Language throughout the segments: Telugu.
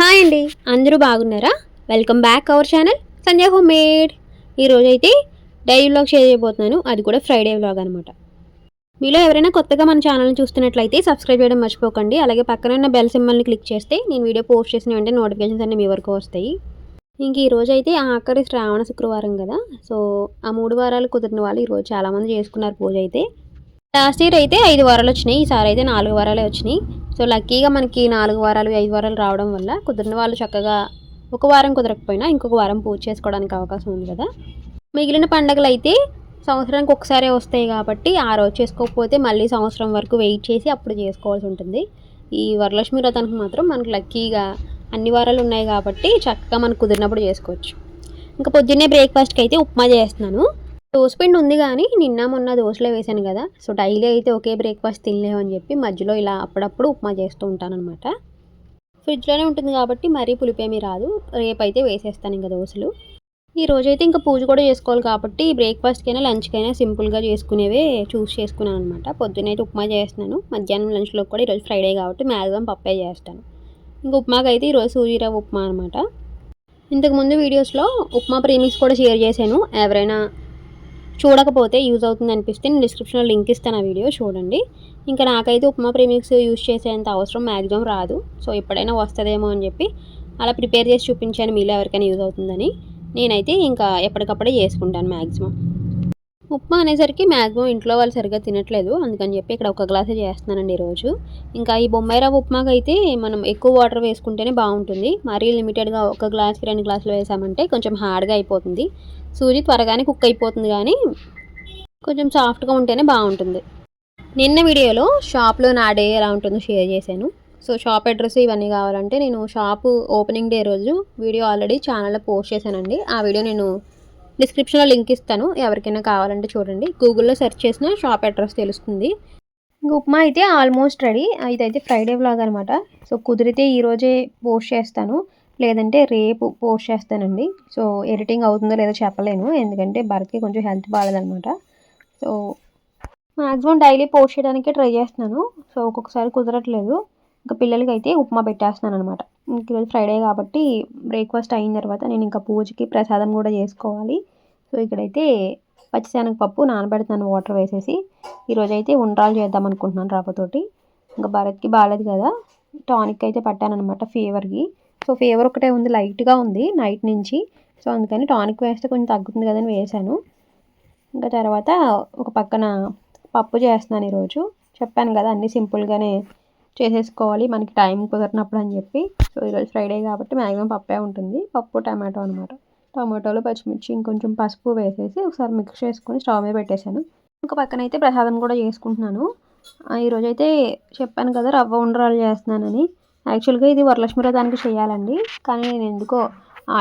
హాయ్ అండి. అందరూ బాగున్నారా? Welcome back our channel Sanjay home made ఈరోజు అయితే డైలీ వ్లాగ్ షేర్ చేయబోతున్నాను. అది కూడా ఫ్రైడే వ్లాగ్ అనమాట మీలో ఎవరైనా కొత్తగా మన ఛానల్ని చూస్తున్నట్లయితే సబ్స్క్రైబ్ చేయడం మర్చిపోకండి. అలాగే పక్కన ఉన్న బెల్ సింబల్ని క్లిక్ చేస్తే నేను వీడియో పోస్ట్ చేసిన వెంటనే నోటిఫికేషన్స్ అన్నీ మీ వరకు వస్తాయి. ఇంక ఈరోజు అయితే ఆఖరి శ్రావణ శుక్రవారం కదా. సో ఆ మూడు వారాలు కుదిరిన వాళ్ళు ఈరోజు చాలామంది చేసుకున్నారు పూజ అయితే. లాస్ట్ ఇయర్ అయితే ఐదు వారాలు వచ్చినాయి. ఈసారి అయితే నాలుగు వారాలే వచ్చినాయి. సో లక్కీగా మనకి నాలుగు వారాలు ఐదు వారాలు రావడం వల్ల కుదిరిన వాళ్ళు చక్కగా ఒక వారం కుదరకపోయినా ఇంకొక వారం పూజ చేసుకోవడానికి అవకాశం ఉంది కదా. మిగిలిన పండగలు అయితే సంవత్సరానికి ఒకసారే వస్తాయి కాబట్టి ఆ రోజు చేసుకోకపోతే మళ్ళీ సంవత్సరం వరకు వెయిట్ చేసి అప్పుడు చేసుకోవాల్సి ఉంటుంది. ఈ వరలక్ష్మి వ్రతానికి మాత్రం మనకు లక్కీగా అన్ని వారాలు ఉన్నాయి కాబట్టి చక్కగా మనకు కుదిరినప్పుడు చేసుకోవచ్చు. ఇంకా పొద్దున్నే బ్రేక్ఫాస్ట్కి అయితే ఉప్మా చేస్తున్నాను. పిండి ఉంది కానీ నిన్న మొన్న దోశలో వేసాను కదా. సో డైలీ అయితే ఒకే బ్రేక్ఫాస్ట్ తినలేము అని చెప్పి మధ్యలో ఇలా అప్పుడప్పుడు ఉప్మా చేస్తూ ఉంటాను అనమాట ఫ్రిడ్జ్లోనే ఉంటుంది కాబట్టి మరీ పులిపేమీ రాదు. రేపైతే వేసేస్తాను ఇంకా దోశలు. ఈ రోజైతే ఇంకా పూజ కూడా చేసుకోవాలి కాబట్టి బ్రేక్ఫాస్ట్కైనా లంచ్కైనా సింపుల్గా చేసుకునేవే చూస్ చేసుకున్నాను అనమాట పొద్దునైతే ఉప్మా చేస్తున్నాను. మధ్యాహ్నం లంచ్లో కూడా ఈరోజు ఫ్రైడే కాబట్టి మ్యాక్సిమం పప్పే చేస్తాను. ఇంకా ఉప్మాకైతే అయితే ఈరోజు సూజీరావు ఉప్మా అనమాట ఇంతకుముందు వీడియోస్లో ఉప్మా ప్రీమిక్స్ కూడా షేర్ చేశాను. ఎవరైనా చూడకపోతే యూజ్ అవుతుంది అనిపిస్తే నేను డిస్క్రిప్షన్లో లింక్ ఇస్తాను ఆ వీడియో చూడండి. ఇంకా నాకైతే ఉప్మా ప్రీమిక్స్ యూజ్ చేసేంత అవసరం మ్యాక్సిమం రాదు. సో ఎప్పుడైనా వస్తుందేమో అని చెప్పి అలా ప్రిపేర్ చేసి చూపించాను. మీలో ఎవరికైనా యూజ్ అవుతుందని నేనైతే ఇంకా ఎప్పటికప్పుడే చేసుకుంటాను మ్యాక్సిమం ఉప్మా అనేసరికి మ్యాక్సిమం ఇంట్లో వాళ్ళు సరిగ్గా తినట్లేదు. అందుకని చెప్పి ఇక్కడ ఒక గ్లాసే చేస్తున్నానండి ఈరోజు. ఇంకా ఈ బొంబాయి రవ్వ ఉప్మాకి అయితే మనం ఎక్కువ వాటర్ వేసుకుంటేనే బాగుంటుంది. మరీ లిమిటెడ్గా ఒక గ్లాస్కి రెండు గ్లాసులు వేసామంటే కొంచెం హార్డ్గా అయిపోతుంది. సూజీ త్వరగానే కుక్ అయిపోతుంది కానీ కొంచెం సాఫ్ట్గా ఉంటేనే బాగుంటుంది. నిన్న వీడియోలో షాప్లో నా డే ఎలా ఉంటుందో షేర్ చేశాను. సో షాప్ అడ్రస్ ఇవన్నీ కావాలంటే నేను షాపు ఓపెనింగ్ డే రోజు వీడియో ఆల్రెడీ ఛానల్లో పోస్ట్ చేశానండి. ఆ వీడియో నేను డిస్క్రిప్షన్లో లింక్ ఇస్తాను. ఎవరికైనా కావాలంటే చూడండి. గూగుల్లో సెర్చ్ చేసిన షాప్ అడ్రస్ తెలుస్తుంది. ఇంక ఉప్మా అయితే ఆల్మోస్ట్ రెడీ. ఇదైతే ఫ్రైడే వ్లాగ్ అనమాట సో కుదిరితే ఈరోజే పోస్ట్ చేస్తాను. లేదంటే రేపు పోస్ట్ చేస్తానండి. సో ఎడిటింగ్ అవుతుందో లేదో చెప్పలేను. ఎందుకంటే భరత్కి కొంచెం హెల్త్ బాగాలేదనమాట సో మ్యాక్సిమం డైలీ పోస్ట్ చేయడానికి ట్రై చేస్తున్నాను. సో ఒక్కొక్కసారి కుదరట్లేదు. ఇంకా పిల్లలకి అయితే ఉప్మా పెట్టేస్తున్నాను అనమాట ఈరోజు ఫ్రైడే కాబట్టి బ్రేక్ఫాస్ట్ అయిన తర్వాత నేను ఇంకా పూజకి ప్రసాదం కూడా చేసుకోవాలి. సో ఇక్కడైతే పచ్చిశనగపప్పు నానబెడతాను వాటర్ వేసేసి. ఈరోజు అయితే ఉండ్రాలు చేద్దాం అనుకుంటున్నాను రవ్వతోటి ఇంకా భరత్కి బాగాలేదు కదా. టానిక్ అయితే పట్టానమాట ఫీవర్కి. సో ఫీవర్ ఒకటే ఉంది లైట్గా ఉంది నైట్ నుంచి. సో అందుకని టానిక్ వేస్తే కొంచెం తగ్గుతుంది కదని వేశాను ఇంకా తర్వాత ఒక పక్కన పప్పు చేస్తున్నాను ఈరోజు. చెప్పాను కదా అన్నీ సింపుల్గానే చేసేసుకోవాలి. మనకి టైం కుదరినప్పుడు అని చెప్పి. సో ఈరోజు ఫ్రైడే కాబట్టి మ్యాక్సిమం పప్పే ఉంటుంది. పప్పు టమాటో అనమాట టమాటోలు పచ్చిమిర్చి ఇంకొంచెం పసుపు వేసేసి ఒకసారి మిక్స్ చేసుకొని స్టవ్ మీద పెట్టేశాను. ఇంకా పక్కన అయితే ప్రసాదం కూడా చేసుకుంటున్నాను. ఈరోజైతే చెప్పాను కదా రవ్వ ఉండరాలు చేస్తున్నానని. యాక్చువల్గా ఇది వరలక్ష్మి వ్రతానికి చేయాలండి. కానీ నేను ఎందుకో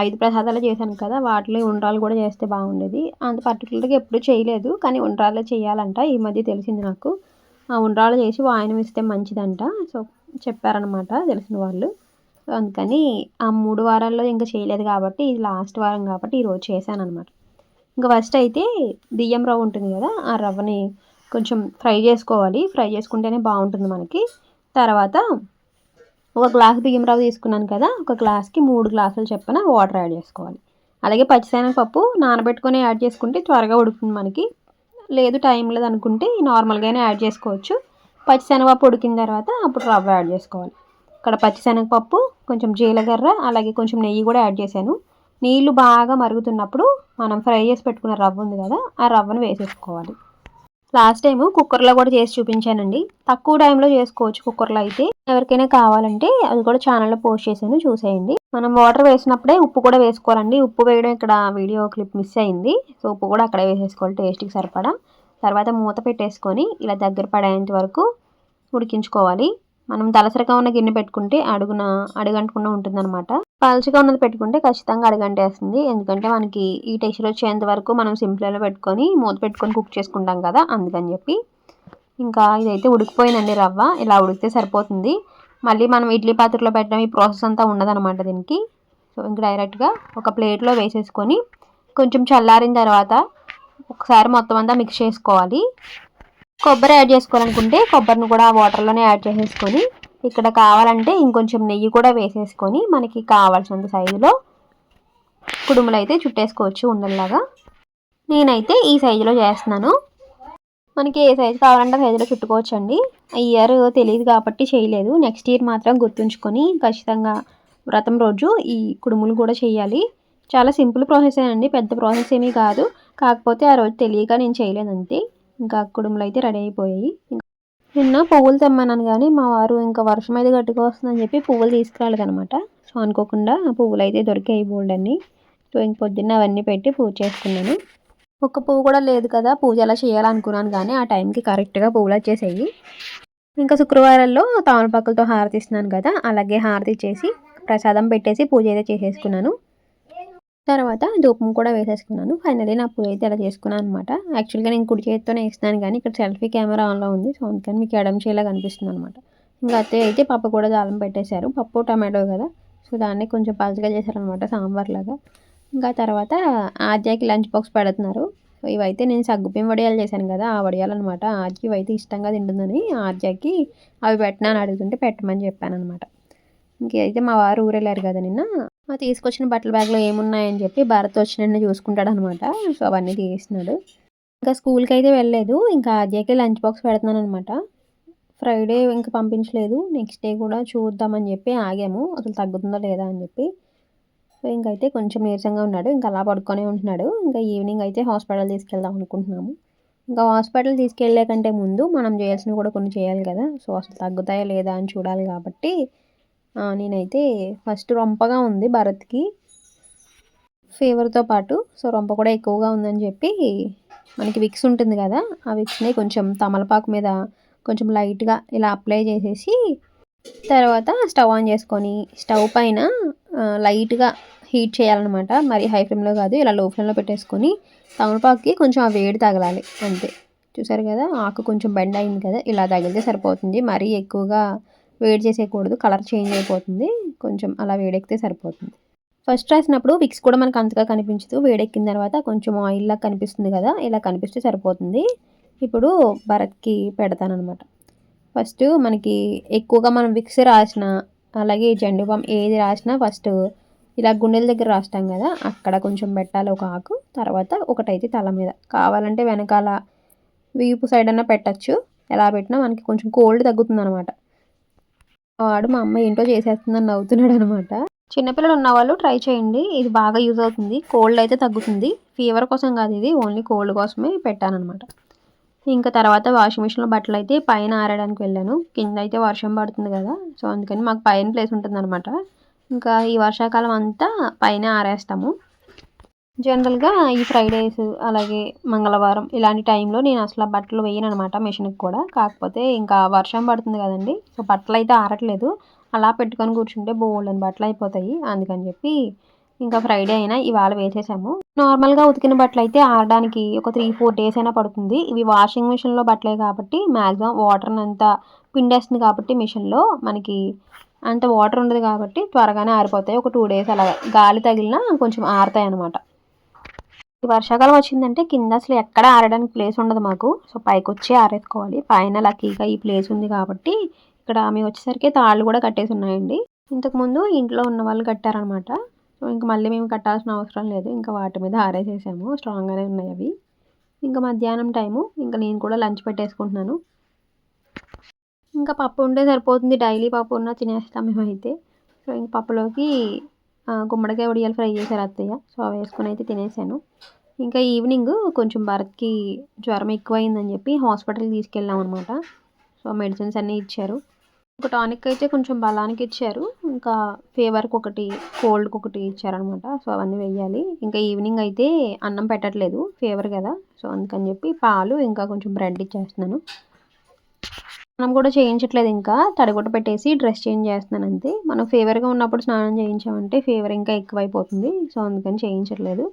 ఐదు ప్రసాదాలు చేశాను కదా వాటిలో ఉండ్రాలు కూడా చేస్తే బాగుండేది. అంత పర్టికులర్గా ఎప్పుడు చేయలేదు. కానీ ఉండ్రాలే చేయాలంట. ఈ మధ్య తెలిసింది నాకు. ఉండ్రాలు చేసి వాయనం ఇస్తే మంచిదంట. సో చెప్పారనమాట తెలిసిన వాళ్ళు. సో అందుకని ఆ మూడు వారాల్లో ఇంకా చేయలేదు కాబట్టి ఇది లాస్ట్ వారం కాబట్టి ఈరోజు చేశాను అనమాట ఇంకా ఫస్ట్ అయితే బియ్యం రవ్వ ఉంటుంది కదా ఆ రవ్వని కొంచెం ఫ్రై చేసుకోవాలి. ఫ్రై చేసుకుంటేనే బాగుంటుంది మనకి. తర్వాత ఒక గ్లాస్ బియ్యం రవ్వ తీసుకున్నాను కదా ఒక గ్లాస్కి మూడు గ్లాసులు చెప్పిన వాటర్ యాడ్ చేసుకోవాలి. అలాగే పచ్చిశనగపప్పు నానబెట్టుకొని యాడ్ చేసుకుంటే త్వరగా ఉడుకుతుంది మనకి. లేదు టైం లేదు అనుకుంటే నార్మల్గానే యాడ్ చేసుకోవచ్చు. పచ్చిశనగపప్పు ఉడికిన తర్వాత అప్పుడు రవ్వ యాడ్ చేసుకోవాలి. ఇక్కడ పచ్చిశనగపప్పు కొంచెం జీలకర్ర అలాగే కొంచెం నెయ్యి కూడా యాడ్ చేశాను. నీళ్ళు బాగా మరుగుతున్నప్పుడు మనం ఫ్రై చేసి పెట్టుకున్న రవ్వ ఉంది కదా ఆ రవ్వను వేసేసుకోవాలి. లాస్ట్ టైము కుక్కర్లో కూడా చేసి చూపించానండి. తక్కువ టైంలో చేసుకోవచ్చు కుక్కర్లో అయితే. ఎవరికైనా కావాలంటే అది కూడా ఛానల్లో పోస్ట్ చేశాను చూసేయండి. మనం వాటర్ వేసినప్పుడే ఉప్పు కూడా వేసుకోవాలండి. ఉప్పు వేయడం ఇక్కడ వీడియో క్లిప్ మిస్ అయింది. సో ఉప్పు కూడా అక్కడే వేసేసుకోవాలి టేస్ట్కి సరిపడా. తర్వాత మూత పెట్టేసుకొని ఇలా దగ్గర పడేంత వరకు ఉడికించుకోవాలి. మనం దలసరిగా ఉన్న గిన్నె పెట్టుకుంటే అడుగున అడుగంటకుండా ఉంటుందన్నమాట. పలుచగా ఉన్నది పెట్టుకుంటే ఖచ్చితంగా అడుగంటేస్తుంది. ఎందుకంటే మనకి ఈ టెక్స్చర్ వచ్చేంత వరకు మనం సింప్లీలో పెట్టుకొని మూత పెట్టుకొని కుక్ చేసుకుంటాం కదా అందుకని చెప్పి. ఇంకా ఇదైతే ఉడికిపోయిందండి రవ్వ. ఇలా ఉడికితే సరిపోతుంది. మళ్ళీ మనం ఇడ్లీ పాత్రలో పెట్టడం ఈ ప్రాసెస్ అంతా ఉండదన్నమాట దీనికి. సో ఇంక డైరెక్ట్గా ఒక ప్లేట్లో వేసేసుకొని కొంచెం చల్లారిన తర్వాత ఒకసారి మొత్తం అంతా మిక్స్ చేసుకోవాలి. కొబ్బరి యాడ్ చేసుకోవాలనుకుంటే కొబ్బరిని కూడా వాటర్లోనే యాడ్ చేసేసుకొని ఇక్కడ కావాలంటే ఇంకొంచెం నెయ్యి కూడా వేసేసుకొని మనకి కావాల్సినంత సైజులో కుడుములు అయితే చుట్టేసుకోవచ్చు ఉండల్లాగా. నేనైతే ఈ సైజులో చేస్తున్నాను. మనకి ఏ సైజు కావాలంటే సైజులో చుట్టుకోవచ్చు అండి ఇయర్ తెలియదు కాబట్టి చేయలేదు. నెక్స్ట్ ఇయర్ మాత్రం గుర్తుంచుకొని ఖచ్చితంగా వ్రతం రోజు ఈ కుడుములు కూడా చేయాలి. చాలా సింపుల్ ప్రాసెస్ అండి. పెద్ద ప్రాసెస్ ఏమీ కాదు. కాకపోతే ఆ రోజు తెలియక నేను చేయలేదంతే ఇంకా కుడుములు అయితే రెడీ అయిపోయాయి. నిన్న పువ్వులు తెమ్మన్నాను కానీ మా వారు ఇంకా వర్షం అయితే గట్టిగా వస్తుందని చెప్పి పువ్వులు తీసుకురాలేదనమాట సో అనుకోకుండా పువ్వులు అయితే దొరికాయి బోల్డ్ అన్ని. సో ఇంక పొద్దున్న అవన్నీ పెట్టి పూజ చేసుకున్నాను. ఒక్క పువ్వు కూడా లేదు కదా పూజ ఎలా చేయాలనుకున్నాను కానీ ఆ టైంకి కరెక్ట్గా పువ్వులు వచ్చేసాయి. ఇంకా శుక్రవారాల్లో తామలపాకులతో హారతి ఇస్తున్నాను కదా అలాగే హారతి ఇచ్చేసి ప్రసాదం పెట్టేసి పూజ అయితే చేసేసుకున్నాను. తర్వాత ధూపం కూడా వేసేసుకున్నాను. ఫైనలీ నా పూజ అయితే ఇలా చేసుకున్నాను అనమాట యాక్చువల్గా నేను కుడి చేతితోనే వేస్తున్నాను కానీ ఇక్కడ సెల్ఫీ కెమెరా ఆన్లో ఉంది. సో అందుకని మీకు ఎడం చేయలా కనిపిస్తుంది అనమాట ఇంకా అత్తయ్య అయితే పప్పు కూడా దాలం పెట్టేశారు. పప్పు టమాటో కదా. సో దాన్ని కొంచెం పలుచగా చేశారనమాట సాంబార్ లాగా. ఇంకా తర్వాత ఆద్యాకి లంచ్ బాక్స్ పెడుతున్నారు. ఇవైతే నేను సగ్గుపిం వడియాలు చేశాను కదా ఆ వడియాలు అనమాట ఆద్య ఇవైతే ఇష్టంగా తింటుందని ఆద్యాకి అవి పెట్టినా అని అడుగుతుంటే పెట్టమని చెప్పాను అనమాట ఇంకైతే మా వారు ఊరెళ్ళారు కదా నిన్న. మా తీసుకొచ్చిన బట్టల బ్యాగ్లో ఏమున్నాయని చెప్పి భరత్ వచ్చిన చూసుకుంటాడు అనమాట సో అవన్నీ తీసినాడు ఇంకా స్కూల్కి అయితే వెళ్ళలేదు. ఇంకా ఆద్యకి లంచ్ బాక్స్ పెడుతున్నాను అనమాట ఫ్రైడే ఇంకా పంపించలేదు. నెక్స్ట్ డే కూడా చూద్దామని చెప్పి ఆగాము. అసలు తగ్గుతుందో లేదా అని చెప్పి. సో ఇంకైతే కొంచెం నీరసంగా ఉన్నాడు. ఇంకా అలా పడుకొనే ఉంటున్నాడు. ఇంకా ఈవినింగ్ అయితే హాస్పిటల్ తీసుకెళ్దాం అనుకుంటున్నాము. ఇంకా హాస్పిటల్ తీసుకెళ్ళే కంటే ముందు మనం చేయాల్సినవి కూడా కొన్ని చేయాలి కదా. సో అసలు తగ్గుతాయా లేదా అని చూడాలి కాబట్టి నేనైతే ఫస్ట్ రొంపగా ఉంది భరత్కి. ఫీవర్తో పాటు సో రొంప కూడా ఎక్కువగా ఉందని చెప్పి మనకి విక్స్ ఉంటుంది కదా ఆ విక్స్ని కొంచెం తమలపాకు మీద కొంచెం లైట్గా ఇలా అప్లై చేసేసి తర్వాత స్టవ్ ఆన్ చేసుకొని స్టవ్ పైన లైట్గా హీట్ చేయాలన్నమాట. మరి హై ఫ్లేమ్లో కాదు ఇలా లో ఫ్లేమ్లో పెట్టేసుకొని తమలపాకుకి కొంచెం ఆ వేడి తగలాలి అంతే. చూసారు కదా ఆకు కొంచెం బెండ్ అయింది కదా ఇలా తగిలితే సరిపోతుంది. మరీ ఎక్కువగా వేడి చేసేయకూడదు కలర్ చేంజ్ అయిపోతుంది కొంచెం అలా వేడెక్కితే సరిపోతుంది. ఫస్ట్ రాసినప్పుడు విక్స్ కూడా మనకు అంతగా కనిపించదు. వేడెక్కిన తర్వాత కొంచెం ఆయిల్లా కనిపిస్తుంది కదా ఇలా కనిపిస్తే సరిపోతుంది. ఇప్పుడు భరత్కి పెడతానమాట ఫస్ట్ మనకి ఎక్కువగా మనం విక్స్ రాసిన అలాగే జెండు బామ్ ఏది రాసినా ఫస్ట్ ఇలా గుండెల దగ్గర రాస్తాం కదా అక్కడ కొంచెం పెట్టాలి ఒక ఆకు తర్వాత ఒకటైతే తల మీద. కావాలంటే వెనకాల వీపు సైడ్ అన్నా పెట్టచ్చు. ఎలా పెట్టినా మనకి కొంచెం కోల్డ్ తగ్గుతుంది అనమాట వాడు మా అమ్మ ఏంటో చేసేస్తుందని నవ్వుతున్నాడు అనమాట చిన్నపిల్లలు ఉన్న వాళ్ళు ట్రై చేయండి. ఇది బాగా యూజ్ అవుతుంది. కోల్డ్ అయితే తగ్గుతుంది. ఫీవర్ కోసం కాదు ఇది. ఓన్లీ కోల్డ్ కోసమే పెట్టానమాట ఇంకా తర్వాత వాషింగ్ మిషన్లో బట్టలు అయితే పైన ఆరడానికి వెళ్ళాను. కింద అయితే వర్షం పడుతుంది కదా. సో అందుకని మాకు పైన ప్లేస్ ఉంటుంది ఇంకా ఈ వర్షాకాలం అంతా పైన ఆరేస్తాము. జనరల్గా ఈ ఫ్రైడేస్ అలాగే మంగళవారం ఇలాంటి టైంలో నేను అసలు బట్టలు వేయను అనమాట మిషన్కి కూడా. కాకపోతే ఇంకా వర్షం పడుతుంది కదండి సో బట్టలు అయితే ఆరట్లేదు. అలా పెట్టుకొని కూర్చుంటే బోల్డని బట్టలు అయిపోతాయి. అందుకని చెప్పి ఇంకా ఫ్రైడే అయినా ఇవాళ వేసేసాము. నార్మల్గా ఉతికిన బట్టలు అయితే ఆరడానికి ఒక త్రీ ఫోర్ డేస్ అయినా పడుతుంది. ఇవి వాషింగ్ మిషన్లో బట్టలే కాబట్టి మ్యాక్సిమం వాటర్ని అంతా పిండేస్తుంది కాబట్టి మిషన్లో మనకి అంత వాటర్ ఉండదు కాబట్టి త్వరగానే ఆరిపోతాయి. ఒక టూ డేస్ అలా గాలి తగిలినా కొంచెం ఆరుతాయి అనమాట ఈ వర్షాకాలం వచ్చిందంటే కింద అసలు ఎక్కడ ఆరడానికి ప్లేస్ ఉండదు మాకు. సో పైకి వచ్చి ఆరేసుకోవాలి. పైన లక్కీగా ఈ ప్లేస్ ఉంది కాబట్టి ఇక్కడ మేము వచ్చేసరికి తాళ్ళు కూడా కట్టేసి ఉన్నాయండి. ఇంతకుముందు ఇంట్లో ఉన్న వాళ్ళు కట్టారనమాట సో ఇంక మళ్ళీ మేము కట్టాల్సిన అవసరం లేదు. ఇంకా వాటి మీద ఆరేసేసాము. స్ట్రాంగ్గానే ఉన్నాయి అవి. ఇంకా మధ్యాహ్నం టైము. ఇంకా నేను కూడా లంచ్ పెట్టేసుకుంటున్నాను. ఇంకా పప్పు ఉంటే సరిపోతుంది. డైలీ పప్పు ఉన్నా తినేస్తాం మేమైతే. సో ఇంక పప్పులోకి గుమ్మడికాయ వడియాలు ఫ్రై చేశారు అత్తయ్య. సో అవి వేసుకొని అయితే తినేసాను. ఇంకా ఈవినింగ్ కొంచెం భరత్కి జ్వరం ఎక్కువైందని చెప్పి హాస్పిటల్కి తీసుకెళ్ళాం అనమాట సో మెడిసిన్స్ అన్నీ ఇచ్చారు. ఒక టానిక్ అయితే కొంచెం బలానికి ఇచ్చారు. ఇంకా ఫీవర్కి ఒకటి కోల్డ్కి ఒకటి ఇచ్చారనమాట సో అవన్నీ వేయాలి ఇంకా ఈవినింగ్ అయితే అన్నం పెట్టట్లేదు ఫీవర్ కదా. సో అందుకని చెప్పి పాలు ఇంకా కొంచెం బ్రెడ్ ఇచ్చేస్తున్నాను. స్నానం కూడా చేయించట్లేదు ఇంకా. తడిగుడ్డ పెట్టేసి డ్రెస్ చేంజ్ చేస్తున్నాను అంతే. మనం ఫీవర్గా ఉన్నప్పుడు స్నానం చేయించామంటే ఫీవర్ ఇంకా ఎక్కువైపోతుంది. సో అందుకని చేయించట్లేదు.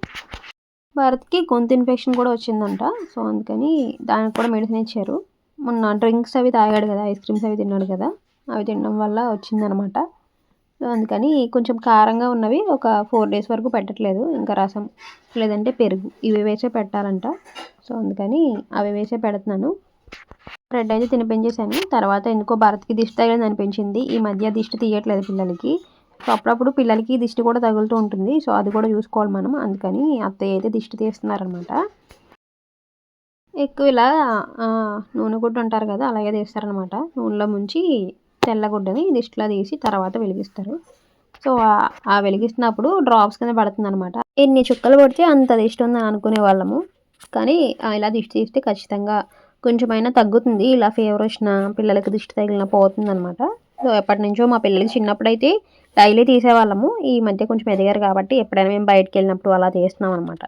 భరత్కి గొంతు ఇన్ఫెక్షన్ కూడా వచ్చిందంట. సో అందుకని దానికి కూడా మెడిసిన్ ఇచ్చారు. మొన్న డ్రింక్స్ అవి తాగాడు కదా ఐస్ క్రీమ్స్ అవి తిన్నాడు కదా అవి తినడం వల్ల వచ్చిందనమాట. సో అందుకని కొంచెం కారంగా ఉన్నవి ఒక ఫోర్ డేస్ వరకు పెట్టట్లేదు. ఇంకా రసం లేదంటే పెరుగు ఇవి వేసే పెట్టాలంట. సో అందుకని అవి వేసే పెడుతున్నాను. బ్రెడ్ అయితే తినిపించేశాను తర్వాత ఎందుకో భరత్కి దిష్టి తగిలింది అనిపించింది. ఈ మధ్య దిష్టి తీయట్లేదు పిల్లలకి. సో అప్పుడప్పుడు పిల్లలకి దిష్టి కూడా తగులుతూ ఉంటుంది. సో అది కూడా చూసుకోవాలి మనం. అందుకని అత్తయ్య అయితే దిష్టి తీస్తున్నారనమాట. ఎక్కువ ఇలా నూనె గుడ్డ అంటారు కదా అలాగే తీస్తారనమాట. నూనెలో ముంచి తెల్లగుడ్డని దిష్టిలో తీసి తర్వాత వెలిగిస్తారు. సో ఆ- వెలిగిస్తున్నప్పుడు డ్రాప్స్ కింద పడుతుంది అనమాట ఎన్ని చుక్కలు పడితే అంత దిష్టి ఉందని అనుకునే వాళ్ళము కానీ ఇలా దిష్టి తీస్తే ఖచ్చితంగా కొంచెమైనా తగ్గుతుంది. ఇలా ఫీవర్ వచ్చిన పిల్లలకి దిష్టి తగిలిన పోతుంది అనమాట సో ఎప్పటి నుంచో మా పిల్లలకి చిన్నప్పుడు అయితే డైలీ తీసేవాళ్ళము. ఈ మధ్య కొంచెం ఎదిగారు కాబట్టి ఎప్పుడైనా మేము బయటకు వెళ్ళినప్పుడు అలా తీస్తున్నాం అనమాట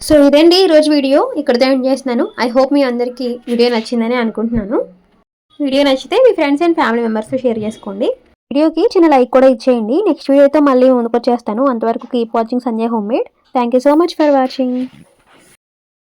సో ఇదండి ఈరోజు వీడియో. ఇక్కడితో ఎండ్ చేస్తున్నాను. ఐ హోప్ మీ అందరికీ వీడియో నచ్చిందని అనుకుంటున్నాను. వీడియో నచ్చితే మీ ఫ్రెండ్స్ అండ్ ఫ్యామిలీ మెంబర్స్తో షేర్ చేసుకోండి. వీడియోకి చిన్న లైక్ కూడా ఇచ్చేయండి. నెక్స్ట్ వీడియోతో మళ్ళీ ముందుకు వచ్చేస్తాను అంతవరకు keep watching Sanjay home made thank you so much for watching